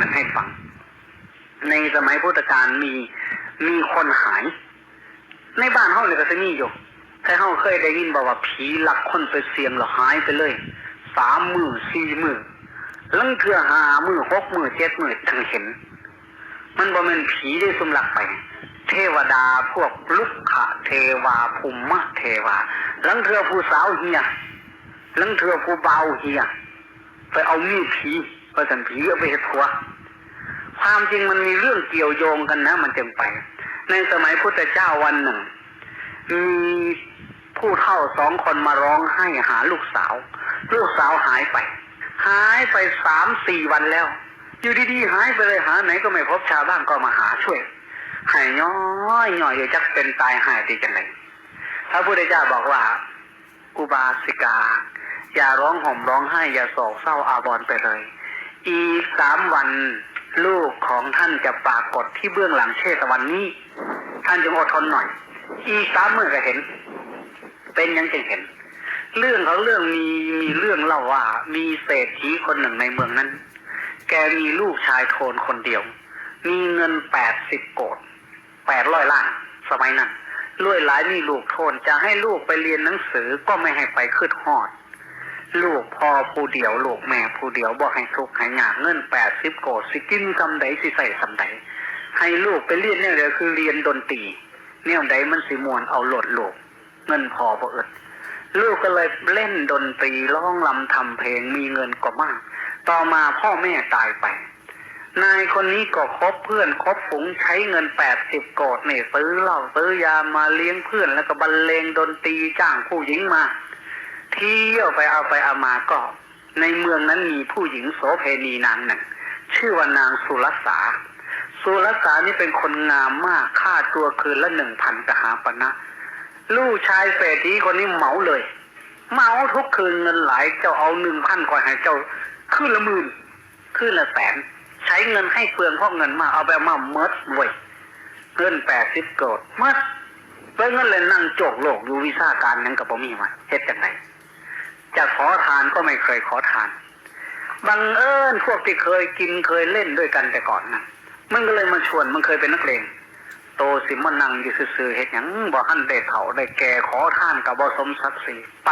นั้นให้ฟัง ในสมัยพุทธกาลมีมีคนหาย ในบ้านเฮาเลยก็จะมีอยู่ถ้าเฮาเคยได้ยินบอกว่าผีหลักคนไปเสียงแล้วหายไปเลยสามมือสี่มือลังเทือหามือหกมือเจ็ดมือทั้งเห็น มันบ่แม่นผีได้สมหลักไป เทวดาพวกลุกขะเทวาภูมิมะเทวาลังเทือผู้สาวเฮียลังเทือผู้เบาเฮียไปเอามีผี ไปสันผีเอาไปเห็ดหัวความจริงมันมีเรื่องเกี่ยวโยงกันนะ มันจึงไป ในสมัยพุทธเจ้าวันหนึ่ง มีผู้เฒ่าสองคนมาร้องไห้หาลูกสาว ลูกสาวหายไป หายไปสามสี่วันแล้ว อยู่ดีๆหายไปเลยหาไหนก็ไม่พบชาวบ้านก็มาหาช่วยหายย้อยย่อยอยู่จักเป็นตายหายดีจังเลยพระพุทธเจ้าบอกว่า อุบาสิกา อย่าร้องห่มร้องไห้ อย่าโศกเศร้าอาบอนไปเลย อีสามวันลูกของท่านจะปรากฏที่เบื้องหลังเชตวันนี้ ท่านจงอดทนหน่อย อีสามมื่อก็เห็น เป็นยังจงเห็น เรื่องของเรื่องมีมีเรื่องเล่าว่า มีเศรษฐีคนหนึ่งในเมืองนั้น แกมีลูกชายโทนคนเดียว มีเงินแปดสิบโกดแปดร้อยล้านสมัยนั้นรวยหลายมีลูกโทนจะให้ลูกไปเรียนหนังสือก็ไม่ให้ไปขึ้นหอด ลูกพ่อผู้เดียวลูกแม่ผู้เดียวบอกให้ทุกข์ให้ยากเงินแปดสิบโกดสิกินซำใดสิใส่ซำใดให้ลูกไปเรียนเนี่ยเดียวคือเรียนดนตรีเนี่ยใดมันสิมวนเอาหลดลูกเงินพอบ่เอิดลูกก็เลยเล่นดนตรีร้องลำทำเพลงมีเงินก็มาก ต่อมาพ่อแม่ตายไป นายคนนี้ก็คบเพื่อนคบฝูงใช้เงินแปดสิบโกดเนี่ยซื้อเหล้าซื้อยามาเลี้ยงเพื่อนแล้วก็บรรเลงดนตรีจ้างผู้หญิงมา เที่ยวไปเอาไปเอามาก็ ในเมืองนั้นมีผู้หญิงโสเพณีนางหนึ่ง ชื่อว่านางสุรสาสุรสานี่เป็นคนงามมากค่าตัวคืนละหนึ่งพันกหาปณะลูกชายเศรษฐีคนนี้เหมาเลย เหมาทุกคืนเงินหลายเจ้าเอาหนึ่งพันกว่าให้เจ้าคืนละหมื่นคืนละแสน ใช้เงินให้เปลืองเพราะเงินมากเอาไปมาเมิดเว้ยเงินแปดสิบโกดเมิดเพื่อเงินเลยนั่งโจกโลกอยู่วิชาการนั้นกับผมมีมาเฮ็ดจังไง จะขอทานก็ไม่เคยขอทาน บังเอิญพวกที่เคยกินเคยเล่นด้วยกันแต่ก่อนนะมันก็เลยมาชวนมันเคยเป็นนักเลงโตสิมันนั่งอยู่ซื่อๆเฮ็ดหยังบ่หันได้เฒ่าได้แก่ขอทานกับบ่สมศักดิ์ศรีไป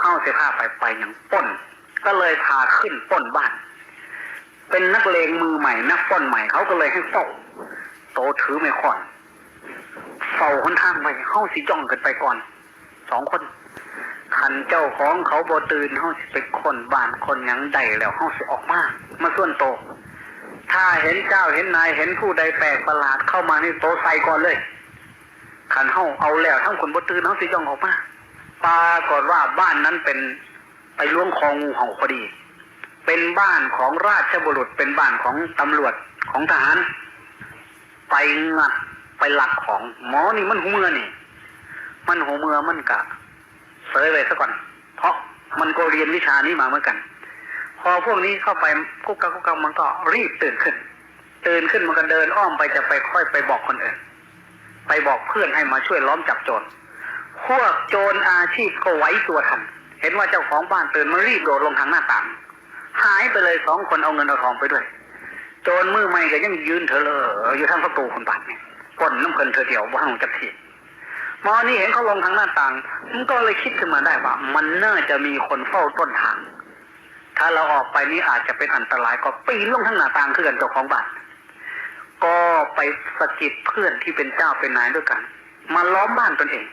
เฮาเสิพาไปไปหยังป้น ก็เลยพาขึ้นป้นบ้าน เป็นนักเลงมือใหม่ นักป้นใหม่เขาก็เลยให้เฝ้า โตถือไม่ค่อนเฝ้าคนทางไปเฮาสิจ้องกันไปก่อนสองคน ขันเจ้าของเขาบ่ตื่นเขาสิไปคนบ้านคนยังใดแล้วเขาสิออกมามาส่วนโต ถ้าเห็นเจ้าเห็นนายเห็นผู้ใดแปลกประหลาดเข้ามาในโตใส่ก่อนเลย ขันเฮาเอาแล้วทั้งคนบ่ตื่นเขาสิย่องออกมาปรากฏว่าบ้านนั้นเป็นไปล้วงคองูเห่าพอดี เป็นบ้านของราชบุรุษเป็นบ้านของตำรวจของทหาร ไปงัดไปหลักของหมอนี่มันหูเมือนี่ มันหูเมือมันกะ เสยไปซะก่อน เพราะมันก็เรียนวิชานี้มาเหมือนกัน พอพวกนี้เข้าไปกุ๊กกักกุ๊กกักมันก็รีบตื่นขึ้น ตื่นขึ้นมันก็เดินอ้อมไปจะไปค่อยไปบอกคนอื่น ไปบอกเพื่อนให้มาช่วยล้อมจับโจร พวกโจรอาชีพก็ไว้ตัวทัน เห็นว่าเจ้าของบ้านตื่นมันรีบโดดลงทางหน้าต่าง หายไปเลยสองคนเอาเงินเอาทองไปด้วย โจรมือใหม่ก็ยังยืนเธอเลออยู่ทางประตูคนบ้านเนี่ยปล้นน้ำเพลินเธอเดียวว่างจับที มอนี่เห็นเขาลงทางหน้าต่างมันก็เลยคิดขึ้นมาได้ว่า มันน่าจะมีคนเฝ้าต้นทาง ถ้าเราออกไปนี่อาจจะเป็นอันตรายก็ปีนลงทางหน้าต่างขึ้นกันเจ้าของบ้านก็ไปสะกิดเพื่อนที่เป็นเจ้าเป็นนายด้วยกัน มาล้อมบ้านตนเอง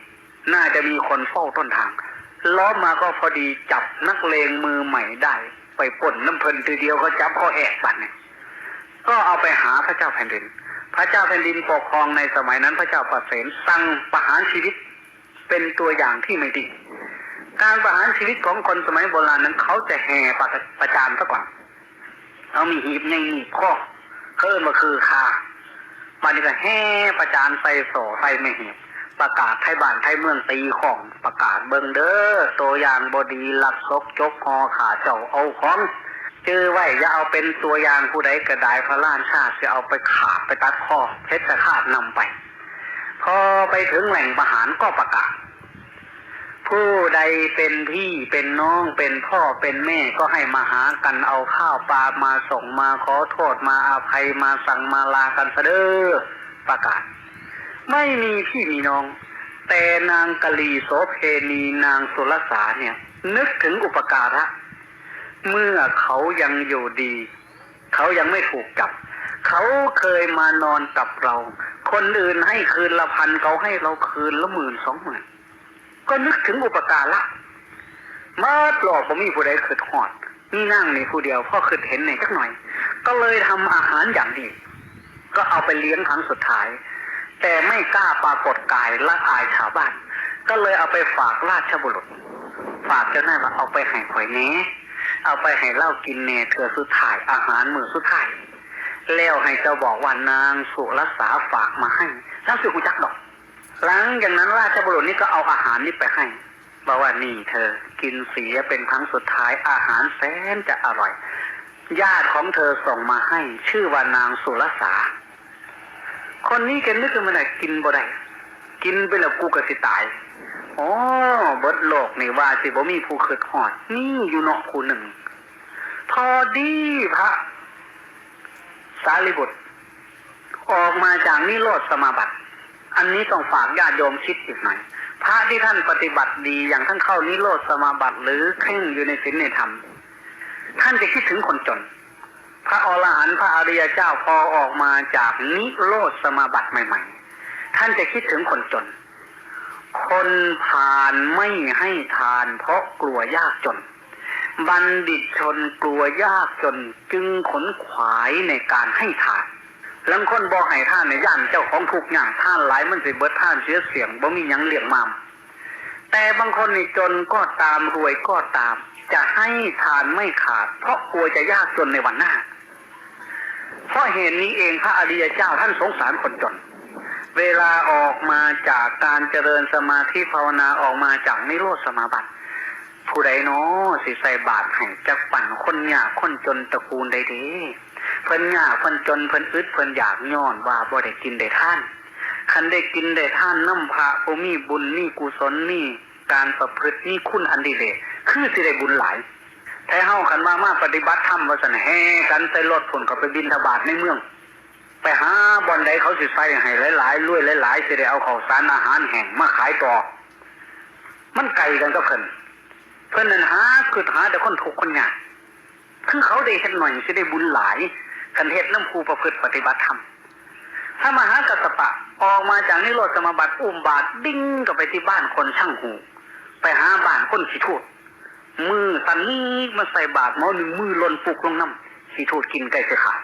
น่าจะมีคนเฝ้าต้นทาง ล้อมมาก็พอดีจับนักเลงมือใหม่ได้ ไปปล้นน้ำเพลินทีเดียวเขาจับเขาแอกบัตรเนี่ยก็เอาไปหาพระเจ้าแผ่นดิน พระเจ้าแผ่นดินปกครองในสมัยนั้นพระเจ้าประเสนสั่งประหารชีวิตเป็นตัวอย่างที่ไม่ดี การประหารชีวิตของคนสมัยโบราณนั้นเขาจะแห่ประประจานซะก่อนเอามีหีบในหีบข้อเคิ่นมาคือคามันนี่ก็แห่ประจานใส่โสใส่ไม่หีบประกาศไทยบ้านไทยเมืองตีของประกาศเบิงเด้อตัวอย่างบดีลักซกจกคอขาเจ้าเอาของ จื้อไว้อย่าเอาเป็นตัวอย่างผู้ใดกระดายพระล้านชาติจะเอาไปขาดไปตัดคอเพชรขาดนำไป พอไปถึงแหล่งประหารก็ประกาศผู้ใดเป็นพี่เป็นน้องเป็นพ่อเป็นแม่ก็ให้มาหากันเอาข้าวปลามาส่งมาขอโทษมาอาภัยมาสั่งมาลากันซะเด้อประกาศ ไม่มีพี่มีน้อง แต่นางกะลีโสเพณีนางสุรสาเนี่ย นึกถึงอุปการะ เมื่อเขายังอยู่ดี เขายังไม่ถูกจับ เขาเคยมานอนกับเรา คนอื่นให้คืนละพันเขาให้เราคืนละหมื่นสองหมื่นก็นึกถึงอุปการละมาปลอกผมมีผู้ใดคืดหอดนี่นั่งนี่ผู้เดียวพ่อคืดเห็นหน่อยสักหน่อย ก็เลยทำอาหารอย่างดี ก็เอาไปเลี้ยงครั้งสุดท้าย แต่ไม่กล้าปรากฏกายละอายชาวบ้าน ก็เลยเอาไปฝากราชบุรุษ ฝากเจ้าหน้าว่าเอาไปให้ข่อยแหน่ เอาไปให้เล่ากินเนเถื่อสุดท้ายอาหารมือสุดท้ายแล้วให้เจ้าบอกว่านางสุรสาฝากมาให้แล้วสิกูจักดอก หลังจากนั้นราชบุรุษนี่ก็เอาอาหารนี่ไปให้บอกว่านี่เธอ กินเสียเป็นครั้งสุดท้ายอาหารแสนจะอร่อย ญาติของเธอส่งมาให้ ชื่อว่านางสุรสา คนนี้แกนึกขึ้นมาได้กินบ่ได้กินไปแล้วกูก็สิตาย อ๋อเบิดโลกนี่ว่าสิบ่มีผู้คิดฮอด นี่อยู่เนาะผู้หนึ่ง พอดีพระ สารีบุตร ออกมาจากนิโรธสมาบัติ อันนี้ต้องฝากญาติโยมคิดอีกหน่อย พระที่ท่านปฏิบัติดีอย่างท่านเข้านิโรธสมาบัติ หรือเคร่งอยู่ในศีลในธรรม ท่านจะคิดถึงคนจน พระอรหันต์พระอริยเจ้าพอออกมาจากนิโรธสมาบัติใหม่ ๆ ท่านจะคิดถึงคนจน คนผ่านไม่ให้ทานเพราะกลัวยากจน บัณฑิตชนกลัวยากจนจึงขนขวายในการให้ทานลังคนบ่ให้ท่านในย่านเจ้าของทุกอย่างท่านหลายมันสิเบิดท่านเสียเสียงบ่มียังเหลี้ยงมาม แต่บางคนนี่จนก็ตามรวยก็ตาม จะให้ทานไม่ขาด เพราะกลัวจะยากจนในวันหน้า เพราะเหตุนี้เองพระอริยเจ้าท่านสงสารคนจน เวลาออกมาจากการเจริญสมาธิภาวนาออกมาจากนิโรธสมาบัติ ผู้ใดเนาะสิใส่บาตรให้จักปั่นคนยากคนจนตระกูลใดด้เพิ่นยากเพิ่นจนเพิ่นอึดเพิ่นอยากย้อนว่าบ่ได้กินได้ท่านคันได้กินได้ท่านน้ำพระผู้มีบุญนี่กุศลนี่การประพฤตินี่คุณอันดีเลยคือสิได้บุญหลายแท้เฮาคันมามาปฏิบัติธรรมว่าซั่นแห่กันใส่รถผลก็ไปบินทบาทในเมือง ไปหาบอนใดเขาสิใส่ให้หลายๆรวยหลายๆสิได้เอาข้าวสารอาหารแห้งมาขายต่อ มันไกลกันก็เพิ่นเพิ่นนั่นหาคือหาแต่คนทุกคนยากคือเขาได้เฮ็ดหน่อยสิได้บุญหลายคันเฮ็ดน้ำครูประพฤติปฏิบัติธรรมถ้ามหากัสสปะออกมาจากนิโรธสมาบัติอุ้มบาทดิ้งก็ไปที่บ้านคนช่างหู ไปหาบ้านคนขี้ทูดมือสันนี้มาใส่บาทหมอหนึ่งมือลนปุกลงน้ำขี้ทูดกินไก่เสียขาด